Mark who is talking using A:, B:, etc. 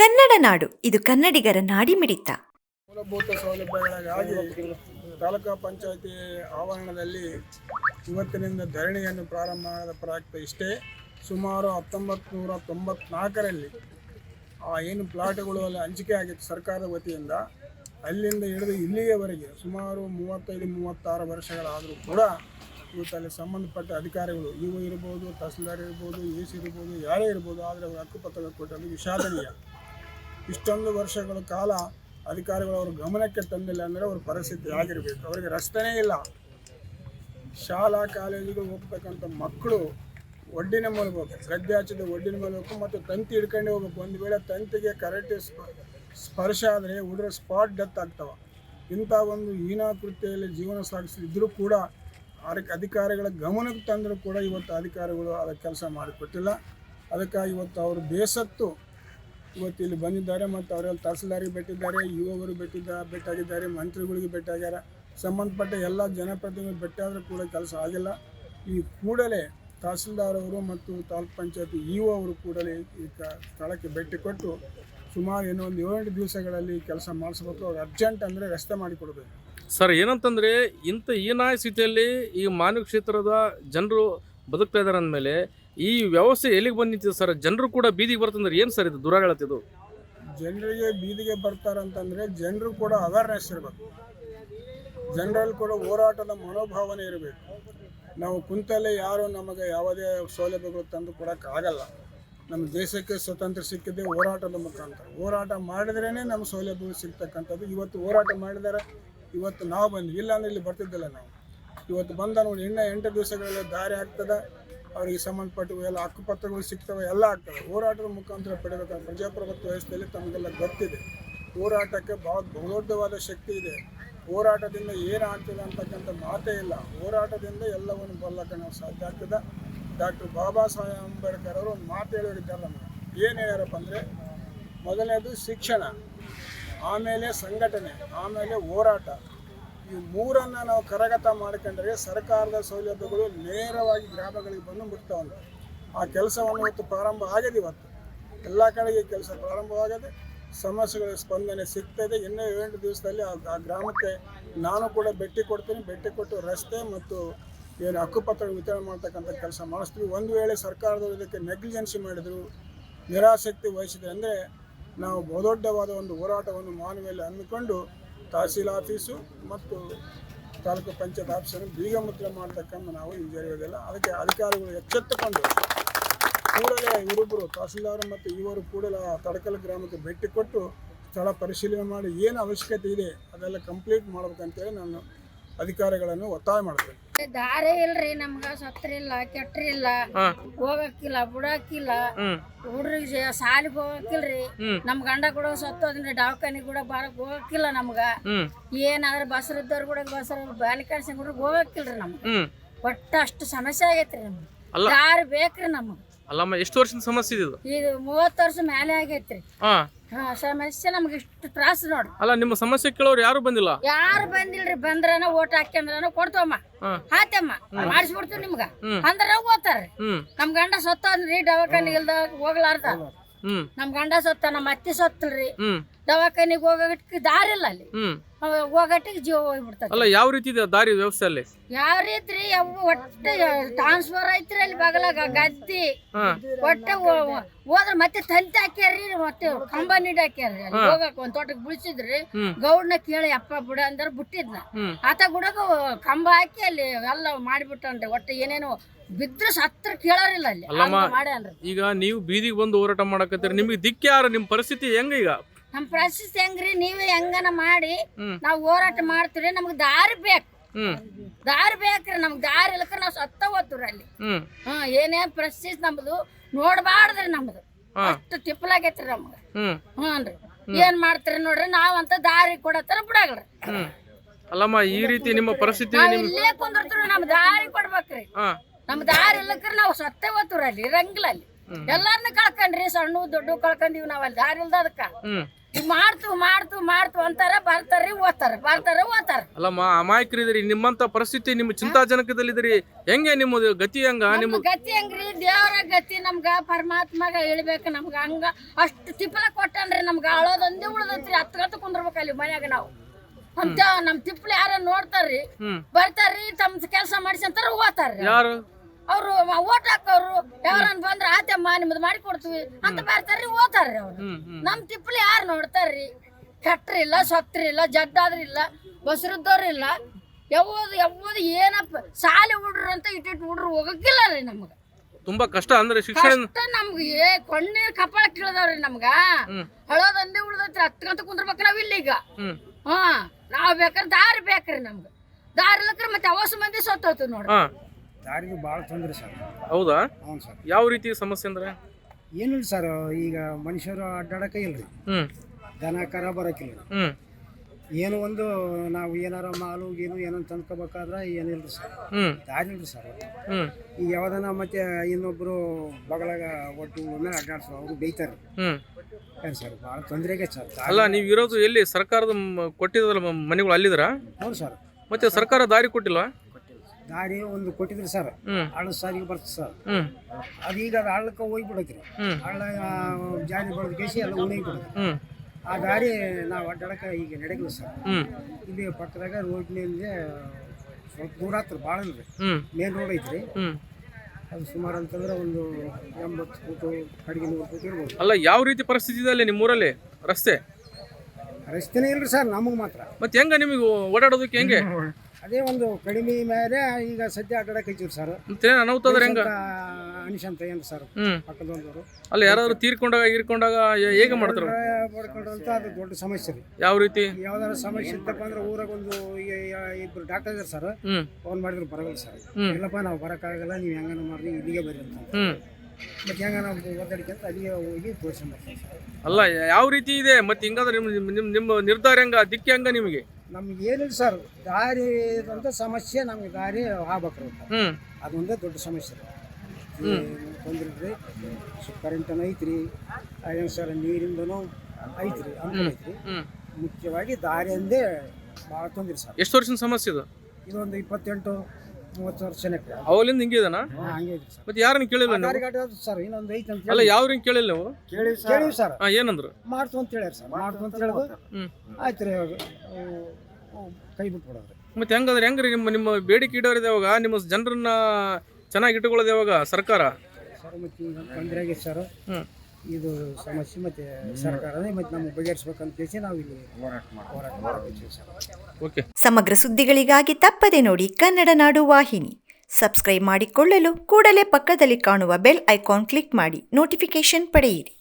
A: ಕನ್ನಡ ನಾಡು, ಇದು ಕನ್ನಡಿಗರ ನಾಡಿಮಿಡಿತ.
B: ಮೂಲಭೂತ ಸೌಲಭ್ಯಗಳಿಗಾಗಿ ತಾಲೂಕಾ ಪಂಚಾಯತಿ ಆವರಣದಲ್ಲಿ ಇವತ್ತಿನಿಂದ ಧರಣಿಯನ್ನು ಪ್ರಾರಂಭ ಮಾಡಿದ ಪ್ರಯುಕ್ತ ಇಷ್ಟೇ. ಸುಮಾರು ಹತ್ತೊಂಬತ್ತು ನೂರ ತೊಂಬತ್ನಾಲ್ಕರಲ್ಲಿ ಆ ಏನು ಪ್ಲಾಟ್ಗಳು ಅಲ್ಲಿ ಹಂಚಿಕೆ ಆಗಿತ್ತು ಸರ್ಕಾರದ ವತಿಯಿಂದ. ಅಲ್ಲಿಂದ ಹಿಡಿದು ಇಲ್ಲಿಯವರೆಗೆ ಸುಮಾರು ಮೂವತ್ತೈದು, ಮೂವತ್ತಾರು ವರ್ಷಗಳಾದರೂ ಕೂಡ ಇವತ್ತಲ್ಲಿ ಸಂಬಂಧಪಟ್ಟ ಅಧಿಕಾರಿಗಳು ಇವು ಇರ್ಬೋದು, ತಹಸೀಲ್ದಾರ್ ಇರ್ಬೋದು, ಎ ಸಿ ಇರ್ಬೋದು, ಯಾರೇ ಇರ್ಬೋದು, ಆದರೆ ಹಕ್ಕುಪತ್ರ ಕೊಟ್ಟಲ್ಲಿ ವಿಷಾದನೀಯ. ಇಷ್ಟೊಂದು ವರ್ಷಗಳ ಕಾಲ ಅಧಿಕಾರಿಗಳು ಅವ್ರ ಗಮನಕ್ಕೆ ತಂದಿಲ್ಲ ಅಂದರೆ ಅವ್ರ ಪರಿಸ್ಥಿತಿ ಆಗಿರಬೇಕು. ಅವರಿಗೆ ರಸ್ತೆನೇ ಇಲ್ಲ. ಶಾಲಾ ಕಾಲೇಜುಗಳು ಹೋಗ್ತಕ್ಕಂಥ ಮಕ್ಕಳು ಒಡ್ಡಿನ ಮಲಗಬೇಕು ಗದ್ದೆ ಹಚ್ಚಿದ ಒಡ್ಡಿನ ಮಲಗಬೇಕು ಮತ್ತು ತಂತಿ ಹಿಡ್ಕೊಂಡು ಹೋಗ್ಬೇಕು. ಒಂದು ವೇಳೆ ತಂತಿಗೆ ಕರೆಕ್ಟ್ ಸ್ಪರ್ಶ ಆದರೆ ಹುಡುಗರ ಸ್ಪಾಟ್ ಡೆತ್ ಆಗ್ತವೆ. ಇಂಥ ಒಂದು ಹೀನಾಕೃತಿಯಲ್ಲಿ ಜೀವನ ಸಾಗಿಸಿದ್ರು ಕೂಡ ಅದಕ್ಕೆ ಅಧಿಕಾರಿಗಳ ಗಮನಕ್ಕೆ ತಂದರೂ ಕೂಡ ಇವತ್ತು ಅಧಿಕಾರಿಗಳು ಅದಕ್ಕೆ ಕೆಲಸ ಮಾಡಿಕೊಟ್ಟಿಲ್ಲ. ಅದಕ್ಕಾಗಿ ಇವತ್ತು ಅವರು ಬೇಸತ್ತು ಇವತ್ತು ಇಲ್ಲಿ ಬಂದಿದ್ದಾರೆ ಮತ್ತು ಅವರೆಲ್ಲ ತಹಸೀಲ್ದಾರಿಗೆ ಭೇಟಿದ್ದಾರೆ ಯುವಕರು ಭೇಟಿದ್ದ ಭೇಟಿಯಾಗಿದ್ದಾರೆ, ಮಂತ್ರಿಗಳಿಗೆ ಭೇಟಿಯಾಗ್ಯಾರ ಸಂಬಂಧಪಟ್ಟ ಎಲ್ಲ ಜನಪ್ರತಿನಿಧಿ ಭೇಟಿಯಾದರೂ ಕೂಡ ಕೆಲಸ ಆಗಿಲ್ಲ. ಈ ಕೂಡಲೇ ತಹಸೀಲ್ದಾರ್ ಅವರು ಮತ್ತು ತಾಲೂಕ್ ಪಂಚಾಯತಿ ಇ ಒ ಅವರು ಕೂಡಲೇ ಈ ಸ್ಥಳಕ್ಕೆ ಭೇಟಿ ಕೊಟ್ಟು ಸುಮಾರು ಏನೋ ಒಂದು ಏಳೆಂಟು ದಿವಸಗಳಲ್ಲಿ ಕೆಲಸ ಮಾಡಿಸ್ಬೇಕು. ಅವ್ರು ಅರ್ಜೆಂಟ್ ಅಂದರೆ ರಸ್ತೆ ಮಾಡಿಕೊಡ್ಬೇಕು.
C: ಸರ್, ಏನಂತಂದರೆ ಇಂಥ ಹೀನಾಯ ಸ್ಥಿತಿಯಲ್ಲಿ ಈ ಮಾನವ ಕ್ಷೇತ್ರದ ಜನರು ಬದುಕ್ತಾ ಇದ್ದಾರೆ ಅಂದಮೇಲೆ ಈ ವ್ಯವಸ್ಥೆ ಎಲ್ಲಿಗೆ ಬಂದು ನಿಂತಿದೆ ಸರ್? ಜನರು ಕೂಡ ಬೀದಿಗೆ ಬರ್ತಂದ್ರೆ ಏನು ಸರ್ ಇದು ದುರಾಗಳತ್ತಿದು
B: ಜನರಿಗೆ ಬೀದಿಗೆ ಬರ್ತಾರಂತಂದರೆ ಜನರು ಕೂಡ ಅವೇರ್ನೆಸ್ ಇರಬೇಕು. ಜನರಲ್ಲಿ ಕೂಡ ಹೋರಾಟದ ಮನೋಭಾವನೆ ಇರಬೇಕು. ನಾವು ಕುಂತಲ್ಲೇ ಯಾರು ನಮಗೆ ಯಾವುದೇ ಸೌಲಭ್ಯಗಳು ತಂದು ಕೊಡೋಕ್ಕಾಗಲ್ಲ. ನಮ್ಮ ದೇಶಕ್ಕೆ ಸ್ವತಂತ್ರ ಸಿಕ್ಕಿದ್ದೆ ಹೋರಾಟದ ಮುಖಾಂತರ. ಹೋರಾಟ ಮಾಡಿದ್ರೇ ನಮ್ಮ ಸೌಲಭ್ಯಗಳು ಸಿಗ್ತಕ್ಕಂಥದ್ದು. ಇವತ್ತು ಹೋರಾಟ ಮಾಡಿದರೆ, ಇವತ್ತು ನಾವು ಬಂದ್ವಿ. ಇಲ್ಲಾಂದ್ರೆ ಇಲ್ಲಿ ಬರ್ತಿದ್ದಿಲ್ಲ ನಾವು. ಇವತ್ತು ಬಂದ ನೋಡಿ ಇನ್ನೂ ಎಂಟು ದಿವಸಗಳಲ್ಲಿ ದಾರಿ ಆಗ್ತದೆ. ಅವರಿಗೆ ಸಂಬಂಧಪಟ್ಟು ಎಲ್ಲ ಹಕ್ಕುಪತ್ರಗಳು ಸಿಗ್ತವೆ, ಎಲ್ಲ ಆಗ್ತವೆ. ಹೋರಾಟದ ಮುಖಾಂತರ ಪಡೆಯಬೇಕಾದ ಪ್ರಜಾಪ್ರಭುತ್ವ ವ್ಯವಸ್ಥೆಯಲ್ಲಿ ತಮಗೆಲ್ಲ ಗೊತ್ತಿದೆ. ಹೋರಾಟಕ್ಕೆ ಭಾಳ ಬಹುದೊಡ್ಡವಾದ ಶಕ್ತಿ ಇದೆ. ಹೋರಾಟದಿಂದ ಏನಾಗ್ತದೆ ಅಂತಕ್ಕಂಥ ಮಾತೇ ಇಲ್ಲ. ಹೋರಾಟದಿಂದ ಎಲ್ಲವನ್ನು ಬಲ್ಲಕ್ಕೆ ನಾವು ಸಾಧ್ಯ ಆಗ್ತದೆ. ಡಾಕ್ಟರ್ ಬಾಬಾ ಸಾಹೇಬ್ ಅಂಬೇಡ್ಕರ್ ಅವರು ಒಂದು ಮಾತು ಹೇಳಿದ್ದಾರೆ ನಮಗೆ ಏನು ಹೇಳ್ಯಾರಪ್ಪ ಅಂದರೆ, ಮೊದಲನೇದು ಶಿಕ್ಷಣ, ಆಮೇಲೆ ಸಂಘಟನೆ, ಆಮೇಲೆ ಹೋರಾಟ. ಈ ಮೂರನ್ನು ನಾವು ಕರಗತ ಮಾಡ್ಕೊಂಡ್ರೆ ಸರ್ಕಾರದ ಸೌಲಭ್ಯಗಳು ನೇರವಾಗಿ ಗ್ರಾಮಗಳಿಗೆ ಬಂದು ಮುಟ್ತಾವಂತೆ ಆ ಕೆಲಸವನ್ನು ಇವತ್ತು ಪ್ರಾರಂಭ ಆಗಿದೆ ಇವತ್ತು. ಎಲ್ಲ ಕಡೆಗೆ ಕೆಲಸ ಪ್ರಾರಂಭವಾಗಿದೆ ಸಮಸ್ಯೆಗಳ ಸ್ಪಂದನೆ ಸಿಗ್ತದೆ. ಇನ್ನೂ ಏಳು ದಿವಸದಲ್ಲಿ ಆ ಗ್ರಾಮಕ್ಕೆ ನಾನು ಕೂಡ ಭೇಟಿ ಕೊಡ್ತೀನಿ. ಭೇಟಿ ಕೊಟ್ಟು ರಸ್ತೆ ಮತ್ತು ಏನು ಹಕ್ಕುಪತ್ರ ವಿತರಣೆ ಮಾಡ್ತಕ್ಕಂಥ ಕೆಲಸ ಮಾಡಿಸ್ತೀವಿ. ಒಂದು ವೇಳೆ ಸರ್ಕಾರದವರು ಇದಕ್ಕೆ ನೆಗ್ಲಿಜೆನ್ಸಿ ಮಾಡಿದರು, ನಿರಾಸಕ್ತಿ ವಹಿಸಿದೆ ಅಂದರೆ ನಾವು ಬಹುದೊಡ್ಡವಾದ ಒಂದು ಹೋರಾಟವನ್ನು ಮಾನವಿಯಲ್ಲಿ ಹಮ್ಮಿಕೊಂಡು ತಹಸೀಲ್ ಆಫೀಸು ಮತ್ತು ತಾಲೂಕು ಪಂಚಾಯತ್ ಆಫೀಸನ್ನು ಬೀಗ ಮುದ್ರೆ ಮಾಡ್ತಕ್ಕಂಥ ನಾವು ಹಿಂಜರಿಯೋದಿಲ್ಲ ಅದಕ್ಕೆ ಅಧಿಕಾರಿಗಳು ಎಚ್ಚೆತ್ತುಕೊಂಡು ಕೂಡಲೇ ಇವರಿಬ್ಬರು ತಹಸೀಲ್ದಾರ್ ಮತ್ತು ಇವರು ಕೂಡಲೇ ತಡಕಲ್ ಗ್ರಾಮಕ್ಕೆ ಭೇಟಿ ಕೊಟ್ಟು ಸ್ಥಳ ಪರಿಶೀಲನೆ ಮಾಡಿ ಏನು ಅವಶ್ಯಕತೆ ಇದೆ ಅದೆಲ್ಲ ಕಂಪ್ಲೀಟ್ ಮಾಡ್ಬೇಕಂತೇಳಿ ನಾನು ಅಧಿಕಾರಿಗಳನ್ನು ಒತ್ತಾಯ ಮಾಡ್ತೇವೆ
D: ದಾರಿ ಇಲ್ರಿ ನಮ್ಗ ಸತ್ರಿಲ್ಲ ಕೆಟ್ರಿಲ್ಲ
C: ಹಾಂ.
D: ಹೋಗಕ್ಕಿಲ್ಲ ಬಿಡಕ್ಕಿಲ್ಲ. ಹುಡ್ರಿಗೆ ಸಾಲಿಗೆ ಹೋಗಕ್ಕಿಲ್ರಿ. ನಮ್ ಗಂಡ ಕೂಡ ಸತ್ತೋದ್ರಿ ದವಾಖಾನಿ ಕೂಡ ಬಾರಕ್ ಹೋಗಕ್ಕಿಲ್ಲ ನಮ್ಗ. ಏನಾದ್ರೂ ಬಸ್ರದ್ದವ್ರು ಕೂಡ ಬಸ್ರ ಬಾಲಿಕಾಡ್ಸಿ ಕೂಡ ಹೋಗಕ್ಕಿಲ್ರಿ ನಮ್ಗ. ಒಟ್ಟ ಅಷ್ಟು ಸಮಸ್ಯೆ ಆಗೈತ್ರಿ ನಮ್ಗೆ.
C: ಅಲ್ಲ.
D: ದಾರಿ ಬೇಕ್ರಿ ನಮ್ಗೆ.
C: ಅಲ್ಲಮ್ಮ ಎಷ್ಟು ವರ್ಷದ ಸಮಸ್ಯೆ ಇದೆ? ಇದು
D: ಇದು ಮೂವತ್ತು ವರ್ಷ ಮೇಲೆ ಆಗೈತ್ರಿ.
C: ಹಾಂ
D: ಸಮಸ್ಯೆ ನಮ್ಗೆ ಇಷ್ಟು ತ್ರಾಸ ನೋಡ್ರಿ
C: ಅಲ್ಲ ನಿಮ್ಮ ಸಮಸ್ಯೆ ಕೇಳೋರು ಯಾರು ಬಂದಿಲ್ಲ?
D: ಯಾರು ಬಂದಿಲ್ರಿ ಬಂದ್ರನ ಓಟ್ ಹಾಕ್ಯಂದ್ರನ ಕೊಡ್ತವಮ್ಮ.
C: ಹಾಂ.
D: ಹಾತಮ್ಮ ಮಾಡಿಸ್ಬಿಡ್ತೀವಿ ನಿಮ್ಗ.
C: ಹ್ಮ್.
D: ಅಂದ್ರ ಓದ್ತಾರ್ರಿ
C: ಹ್ಞೂ
D: ನಮ್ ಗಂಡ ಸತ್ತನ್ರಿ ದವಾಖಾನಿ ಇಲ್ದ ಹೋಗ್ಲಾರ್ದ. ನಮ್ ಗಂಡ ಸತ್ತ ನಮ್ಮ ಅತ್ತಿ ಸತ್ತಲ್ರಿ. ದವಾಖಾನಿಗೆ ಹೋಗಕ್ಕೆ ದಾರಿ ಇಲ್ಲ ಅಲ್ಲಿ. ಹೋಗಟ್ಟಿಗೆ ಜೀವ ಹೋಗ್ಬಿಡ್ತದೆ
C: ಅಲ್ಲ ಯಾವ ರೀತಿ ಇದೆ ದಾರಿ ವ್ಯವಸ್ಥೆ ಅಲ್ಲಿ?
D: ಯಾವ ರೀತಿ ಯಾವ ಒಟ್ಟ ಟ್ರಾನ್ಸ್ಫರ್ ಐತ್ರಿ ಅಲ್ಲಿ ಬಗಲಾಗ ಗದ್ದಿ. ಒಟ್ಟೆ ಹೋದ್ರ ಮತ್ತೆ ತಂತಿ ಹಾಕ್ಯಾರ್ರಿ ಮತ್ತೆ ಕಂಬ ನೀಡ್ ಹಾಕ್ಯಾರ್ರಿ ಅಲ್ಲಿ ಹೋಗಕ್ ಒಂದ್ ತೋಟಕ್ ಬಿಡಿಸಿದ್ರಿ
C: ಹ್ಮ್.
D: ಗೌಡ್ನ ಕೇಳಿ ಅಪ್ಪ ಬಿಡ ಅಂದ್ರ ಬಿಟ್ಟಿದ್ನ. ಆತ ಗುಡಗ ಕಂಬ ಹಾಕಿ ಅಲ್ಲಿ ಎಲ್ಲ ಮಾಡಿಬಿಟ್ಟನ್ರಿ. ಒಟ್ಟ ಏನೇನು ಬಿದ್ರ ಸತ್ರ ಕೇಳೋರಿಲ್ಲ ಅಲ್ಲಿ.
C: ಅಲ್ಲಮ್ಮ.
D: ಮಾಡ್ಯಾನ್ರಿ
C: ಈಗ ನೀವು ಬೀದಿಗೆ ಬಂದು ಹೋರಾಟ ಮಾಡಕತ್ತೀರಿ. ನಿಮಗೆ ದಿಕ್ಕ ಯಾರು? ನಿಮ್ಮ ಪರಿಸ್ಥಿತಿ ಹೆಂಗ ಈಗ?
D: ನಮ್ ಪರಿಸ್ಥಿತಿ ಹೆಂಗ್ರಿ? ನೀವೇ ಹೆಂಗನ ಮಾಡಿ ನಾವು ಹೋರಾಟ ಮಾಡ್ತೀರಿ. ನಮ್ಗ್ ದಾರಿ ಬೇಕು. ದಾರಿ ಬೇಕ್ರಿ. ನಮ್ಗ್ ದಾರಿ ಇಲ್ಲಕ ನಾವ್ ಸತ್ತ ಓದ್ತೀವ್ರಿ ಅಲ್ಲಿ. ಹ್ಮ್. ಏನೇನ್ ಪರಿಸ್ಥಿತಿ ನಮ್ದು ನೋಡಬಾರ್ದ್ರಿ ನಮ್ದು.
C: ಹಾ.
D: ಅಷ್ಟು ತಿಪ್ಪಲಾಗೈತ್ರಿ ನಮ್ಗ.
C: ಹ್ಞೂ
D: ಹ್ಞೂನ್ರಿ ಏನ್ ಮಾಡ್ತೀರಿ ನೋಡ್ರಿ? ನಾವಂತ ದಾರಿ ಕೊಡತ್ತಾರ ಬಿಡಾಗ್ರಿ
C: ಹ್ಞೂ ಅಲ್ಲಮ್ಮ ಈ ರೀತಿ ನಿಮ್ಮ ಪರಿಸ್ಥಿತಿ
D: ನಾವ್
C: ನಿಮ್ಮ
D: ಇಲ್ಲೇ ಕುಂದಿರ್ತೀವಿ ನಮ್ ದಾರಿ ಕೊಡ್ಬೇಕ್ರಿ.
C: ಹಾಂ.
D: ನಮ್ ದಾರಿ ಇಲ್ಲಕ್ರ ನಾವ್ ಸತ್ತೇ ಓದ್ತೀವ್ರ ಅಲ್ಲಿ ಇರಂಗಿಲ್ಲ ಅಲ್ಲಿ. ಕಳ್ಕೊಂಡ್ರಿ ಕಳ್ಕಂಡ್ರಿ ಸಣ್ಣ ದೊಡ್ಡ ಕಳ್ಕೊಂಡಿವಿ ನಾವ್ ಅಲ್ಲಿ ದಾರಿ ಇಲ್ದ ಅದಕ್ಕ. ಮಾಡ್ತು ಮಾಡ್ತು ಮಾಡ್ತು ಅಂತಾರ ಬರ್ತಾರ್ರಿ ಓದ್ತಾರ ಬರ್ತಾರ ಓದ್ತಾರ
C: ಅಲ್ಲಮ್ಮ ಇದ್ರಿ ನಿಮ್ಮಂತ ಪರಿಸ್ಥಿತಿ ನಿಮ್ಮ ಚಿಂತಾಜನಕದಲ್ಲಿದ್ದೀರಿ. ಹೆಂಗೆ ನಿಮ್ಮದು ಗತಿ ಹೆಂಗ? ನಿಮ್ಮ
D: ಗತಿ ಹೆಂಗ್ರಿ? ದೇವರ ಗತಿ ನಮ್ಗ ಪರಮಾತ್ಮಗ ಹೇಳ್ಬೇಕು ನಮ್ಗ ಹಂಗ. ಅಷ್ಟು ತಿಪ್ಪಲ ಕೊಟ್ಟನ್ರಿ ನಮ್ಗ ಅಳೋದೊಂದೇ ಉಳ್ದೈತ್ರಿ ಹತ್ತು ಗಂಟೆ ಕುಂದ್ರಬೇಕ ಅಲ್ಲಿ ಮನ್ಯಾಗ ನಾವು. ಅಂತ ನಮ್ ತಿಪ್ಪಲ ಯಾರ ನೋಡ್ತಾರ್ರಿ ಬರ್ತಾರ್ರಿ ತಮ್ಮ ಕೆಲಸ ಮಾಡಿಸಂತಾರ ಓದ್ತಾರ್ರಿ.
C: ಯಾರು?
D: ಅವ್ರು ಓಟ್ ಹಾಕೋರು ಯಾರನ್ ಬಂದ್ರ ಆತಮ್ಮ ನಿಮ್ದು ಮಾಡಿ ಕೊಡ್ತೀವಿ ಅಂತ ಬರ್ತಾರ್ರಿ ಓದ್ತಾರ್ರಿ ಅವ್ರು. ನಮ್ ತಿಪ್ಪಲಿ ಯಾರು ನೋಡ್ತಾರ್ರಿ? ಕಟ್ರಿಲ್ಲ ಇಲ್ಲ ಜಗ್ಗಾದ್ರಿಲ್ಲ ಬಸರದ್ದವ್ರಿಲ್ಲ ಯಾವ್ದು ಯಾವ್ದು ಏನಪ್ಪ ಸಾಲಿ ಹುಡ್ರು ಅಂತ ಇಟ್ಟಿಟ್ಟು ಹುಡ್ರು ಹೋಗಕ್ಕಿಲ್ಲ ರೀ ನಮ್ಗ.
C: ತುಂಬಾ ಕಷ್ಟ ಅಂದ್ರೆ ಶಿಕ್ಷಣ
D: ಕಷ್ಟ ನಮ್ಗೆ ಏ ಕಣ್ಣೀರ್ ಕಪಾಳ ಕೀಳದವ್ರಿ ನಮ್ಗ. ಹಳೋದಂದೇ ಉಳ್ದೈತ್ರಿ ಹತ್ತು ಗಂಟೆ ಕುಂದ್ರಬೇಕು ನಾವ್ ಇಲ್ಲಿಗ
C: ಹ್ಮ್.
D: ಹಾ ನಾವ್ ಬೇಕಾದ್ರೆ ದಾರಿ ಬೇಕ್ರಿ ನಮ್ಗ. ದಾರಿ ಇಲ್ಲಕ್ರೆ ಮತ್ತೆ ಅವಸ ಮಂದಿ ಸತ್ತೋತು ನೋಡ್ರಿ.
E: ದಾರಿದು ಭಾಳ ತೊಂದರೆ ಸರ್.
C: ಹೌದಾ?
E: ಹೌದು ಸರ್.
C: ಯಾವ ರೀತಿ ಸಮಸ್ಯೆ ಅಂದ್ರೆ?
E: ಏನಿಲ್ಲ ಸರ್ ಈಗ ಮನುಷ್ಯರು ಅಡ್ಡಾಡಕ್ಕೆ ಇಲ್ರಿ.
C: ಹ್ಞೂ
E: ದನ ಕರ ಬರೋಕ್ಕಿಲ್ಲ
C: ಹ್ಞೂ
E: ಏನು ಒಂದು ನಾವು ಏನಾರ ಮಾಲು ಗೀನು ಏನೋ ತಂದ್ಕೋಬೇಕಾದ್ರೆ ಏನಿಲ್ರಿ ಸರ್.
C: ಹ್ಮ್.
E: ದಾರಿ ಇಲ್ರಿ ಸರ್ ಈಗ ಯಾವ್ದನ ಮತ್ತೆ ಇನ್ನೊಬ್ರು ಬಗಳಾಗ ಒಟ್ಟು ಮೇಲೆ ಅಡ್ಡಾಡ್ಸೋ ಅವರು ಬೈತಾರೆ. ಏನು ಸರ್ ಭಾಳ ತೊಂದರೆಗೆ ಸರ್.
C: ಅಲ್ಲ ನೀವು ಇರೋದು ಎಲ್ಲಿ? ಸರ್ಕಾರದ ಮ- ಮನೆಗಳು ಅಲ್ಲಿದ್ರ
E: ಹೌದು ಸರ್.
C: ಮತ್ತೆ ಸರ್ಕಾರ ದಾರಿ ಕೊಟ್ಟಿಲ್ವಾ?
E: ದಾರಿ ಒಂದು ಕೊಟ್ಟಿದ್ರಿ ಸರ್. ಹಳ್ಳ ಸಾರಿಗೆ ಬರ್ತದೆ ಸರ್. ಅದೀಗ ಅದು ಹಳ್ಳಕ್ಕೆ ಹೋಗ್ಬಿಡತ್ರಿ ಹಳ್ಳ ಜಾರಿ ಬೆಳೆದ ಕೇಸಿ ಎಲ್ಲ ಉಣಿಗೆ ಆ ದಾರಿ ನಾವು ಅಡ್ಡಾಡಕ್ಕೆ ಈಗ ನಡೆಗಿಲ್ಲ ಸರ್. ಇಲ್ಲಿ ಪಕ್ಕದಾಗ ರೋಡ್ನಿಂದ ಸ್ವಲ್ಪ ದೂರ ಹತ್ರ ಭಾಳ
C: ಹ್ಮ್.
E: ಮೇನ್ ರೋಡ್ ಐತ್ರಿ. ಅದು ಸುಮಾರು ಅಂತಂದ್ರೆ ಒಂದು ಎಂಬತ್ತು ಫೂಟು ಕಡೆಗೆ ನೂರು ಫೂಟ್ ಇರ್ಬೋದು.
C: ಅಲ್ಲ ಯಾವ ರೀತಿ ಪರಿಸ್ಥಿತಿ ಇದೆ ಅಲ್ಲಿ ನಿಮ್ಮೂರಲ್ಲಿ? ರಸ್ತೆ?
E: ರಸ್ತೆನೇ ಇಲ್ರಿ ಸರ್ ನಮಗೆ ಮಾತ್ರ.
C: ಮತ್ತೆ ಹೆಂಗ ನಿಮಗೆ ಓಡಾಡೋದಕ್ಕೆ ಹೆಂಗೆ?
E: ಅದೇ ಒಂದು ಕಡಿಮೆ ಮೇಲೆ ಈಗ ಸದ್ಯ ಆಟಾಡಕ್ ಐತಿವ್ರಿ ಸರ್.
C: ಏನ್ ಅನಾಹುತ ಆದ್ರೆ ಹೆಂಗ?
E: ಅನಿಶಂತ ಏನು ಸರ್?
C: ಹ್ಮ್.
E: ಪಕ್ಕದೊಂದವರು.
C: ಅಲ್ಲ ಯಾರಾದ್ರೂ ತೀರ್ಕೊಂಡಾಗ ಇರ್ಕೊಂಡಾಗ ಯ- ಹೇಗೆ ಮಾಡ್ತಾರೆ?
E: ಮಾಡ್ಕೊಂಡ್ರಂತ ಅದು ದೊಡ್ಡ ಸಮಸ್ಯೆ ರೀ.
C: ಯಾವ ರೀತಿ?
E: ಯಾವ್ದಾರ ಸಮಸ್ಯೆ ಇತ್ತಪ್ಪ ಅಂದ್ರೆ ಊರಾಗ ಒಂದು ಈಗ ಯ- ಇಬ್ರು ಡಾಕ್ಟರ್ ಇದಾರೆ ಸರ್.
C: ಹ್ಮ್.
E: ಫೋನ್ ಮಾಡಿದ್ರು ಬರಬೇಕು ಸರ್.
C: ಹ್ಮ್.
E: ಇಲ್ಲಪ್ಪ ನಾವು ಬರೋಕ್ಕಾಗಲ್ಲ ನೀವು ಹೆಂಗನ ಮಾಡ್ರಿ ಇಲ್ಲಿಗೆ ಬರ್ರಿ ಅಂತ.
C: ಹ್ಮ್.
E: ಮತ್ತೆ ಹೆಂಗ ನಾವು ಅಲ್ಲಿಗೆ ಹೋಗಿ ತೋರಿಸ್ಕೊಂಬರ್ತೀವಿ ಸರ್.
C: ಅಲ್ಲ ಯಾವ ರೀತಿ ಇದೆ? ಮತ್ತೆ ಹಿಂಗಾದ್ರೆ ನಿಮ್ ನಿಮ್ ನಿಮ್ಮ ನಿರ್ಧಾರ ಹೆಂಗ? ದಿಕ್ಕಿ ಹೆಂಗ ನಿಮಗೆ?
E: ನಮ್ಗೆ ಏನಿಲ್ಲ ಸರ್ ದಾರಿ ಅಂತ ಸಮಸ್ಯೆ ನಮ್ಗೆ ದಾರಿ ಆಗ್ಬೇಕ್ರಿ
C: ಹ್ಮ್.
E: ಅದೊಂದೇ ದೊಡ್ಡ ಸಮಸ್ಯೆ ರೀ. ತೊಂದ್ರೆ ರೀ ಕರೆಂಟನ್ನು ಐತ್ರಿ ಏನು ಸರ್ ನೀರಿಂದನೂ ಐತ್ರಿ ಐತ್ರಿ. ಮುಖ್ಯವಾಗಿ ದಾರಿಯಂದೇ ಭಾಳ ತೊಂದ್ರೆ ಸರ್.
C: ಎಷ್ಟು ವರ್ಷದ ಸಮಸ್ಯೆ ಇದು?
E: ಇದೊಂದು ಇಪ್ಪತ್ತೆಂಟು. ಮೂವತ್ತು ವರ್ಷನೇ
C: ಅವಲಿಂದ ಹಿಂಗಿದಾನ
E: ಹಂಗೆ ಸರ್.
C: ಮತ್ತೆ ಯಾರನ್ನ ಕೇಳಿಲ್ಲ ನೀವು?
E: ಸರ್? ಇನ್ನೊಂದು ಐತೆ ಅಂತ
C: ಅಲ್ಲ ಯಾವ್ರಿಂದ ಕೇಳಿಲ್ಲ ನೀವು?
E: ಕೇಳಿವಿ ಸರ್.
C: ಹಾ ಏನಂದ್ರು?
E: ಮಾಡ್ತು ಅಂತ ಹೇಳ್ಯಾರ ಸರ್. ಮಾಡ್ತು ಅಂತ ಹೇಳೋದು.
C: ಹ್ಮ್.
E: ಆಯ್ತು ರೀ ಅವು- ಅವು ಕೈ ಬಿಟ್ಬಿಡೋದ್ರಿ
C: ಮತ್ತೆ ಹೆಂಗಂದ್ರೆ ಹೆಂಗ್ರಿ ನಿಮ್ಮ ನಿಮ್ಮ ಬೇಡಿಕೆ ಇಡೋರಿದೆ ಯಾವಾಗ ನಿಮ್ಮ ಜನರನ್ನ ಚೆನ್ನಾಗಿ ಇಟ್ಟುಕೊಳ್ಳೋದು ಯಾವಾಗ? ಸರ್ಕಾರ?
E: ಸರ್ ಮತ್ತೆ ತೊಂದರೆ ಆಗೈತೆ ಸರ್.
C: ಹ್ಮ್.
E: ಇದು ಸಮಸ್ಯೆ ಮತ್ತೆ ಸರ್ಕಾರನೇ ಮತ್ತೆ ನಮಗೆ ಬಗೆಹರಿಸ್ಬೇಕಂತ ಹೇಳಿ ನಾವು ಇಲ್ಲಿ ಹೋರಾಟ ಸರ್.
C: ಓಕೆ.
A: ಸಮಗ್ರ ಸುದ್ದಿಗಳಿಗಾಗಿ ತಪ್ಪದೆ ನೋಡಿ ಕನ್ನಡ ನಾಡು ವಾಹಿನಿ. ಸಬ್ಸ್ಕ್ರೈಬ್ ಮಾಡಿಕೊಳ್ಳಲು ಕೂಡಲೇ ಪಕ್ಕದಲ್ಲಿ ಕಾಣುವ ಬೆಲ್ ಐಕಾನ್ ಕ್ಲಿಕ್ ಮಾಡಿ. ನೋಟಿಫಿಕೇಶನ್ ಪಡೆಯಿರಿ.